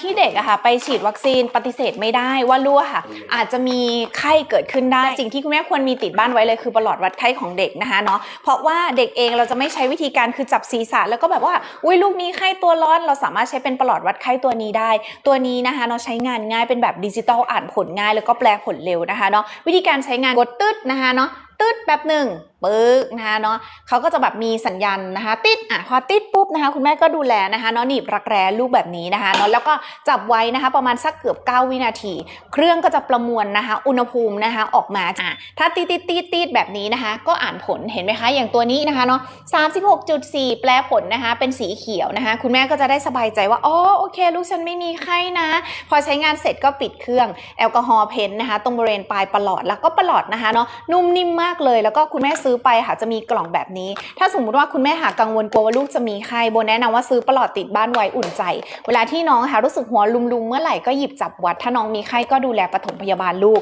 ที่เด็กอะค่ะไปฉีดวัคซีนปฏิเสธไม่ได้ว่าลูกอะค่ะ อาจจะมีไข้เกิดขึ้นได้ สิ่งที่คุณแม่ควรมีติดบ้านไว้เลยคือประหลอดวัดไข้ของเด็กนะคะเนาะเพราะว่าเด็กเองเราจะไม่ใช้วิธีการคือจับศีรษะ แล้วก็แบบว่าอุ้ยลูกมีไข้ตัวร้อนเราสามารถใช้เป็นประหลอดวัดไข้ตัวนี้ได้ ตัวนี้นะคะเนาะใช้งานง่ายเป็นแบบดิจิตอลอ่านผลง่าย แล้วก็แปลผลเร็วนะคะเนาะวิธีการใช้งานกดตึ๊ดนะคะเนาะตึ๊ดแบบหนึ่ง ปึ๊กนะคะเนาะเขาก็จะแบบมีสัญญาณนะคะ ติดอะพอติดปุ๊บนะคะ คุณแม่ก็ดูแลนะคะเนาะหนีบรักแร้ลูกแบบนี้นะคะเนาะแล้วก็จับไว้นะคะประมาณสักเกือบ 9 วินาที เครื่องก็จะประมวลนะคะ อุณหภูมินะคะออกมาอะถ้าตีดตีดตีดตีดแบบนี้นะคะ ก็อ่านผลเห็นไหมคะอย่างตัวนี้นะคะเนาะ36.4 แปลผลนะคะ เป็นสีเขียวนะคะ คุณแม่ก็จะได้สบายใจว่าอ๋อโอเค ลูกฉันไม่มีไข้นะ พอใช้งานเสร็จก็ปิดเครื่องแอลกอฮอล์เพนนะคะ ตรงบริเวณปลายประหลอดแล้วก็ประหลอดนะคะเนาะนุ่มนิ่มมากเลยแล้วก็คุณแม่ซื้อไปค่ะจะมีกล่องแบบนี้ ถ้าสมมุติว่าคุณแม่หากังวลกลัวว่าลูกจะมีไข้โบแนะนำว่าซื้อประหลอดติดบ้านไว้อุ่นใจ เวลาที่น้องค่ะรู้สึกหัวลุมๆเมื่อไหร่ก็หยิบจับวัด ถ้าน้องมีไข้ก็ดูแลปฐมพยาบาลลูก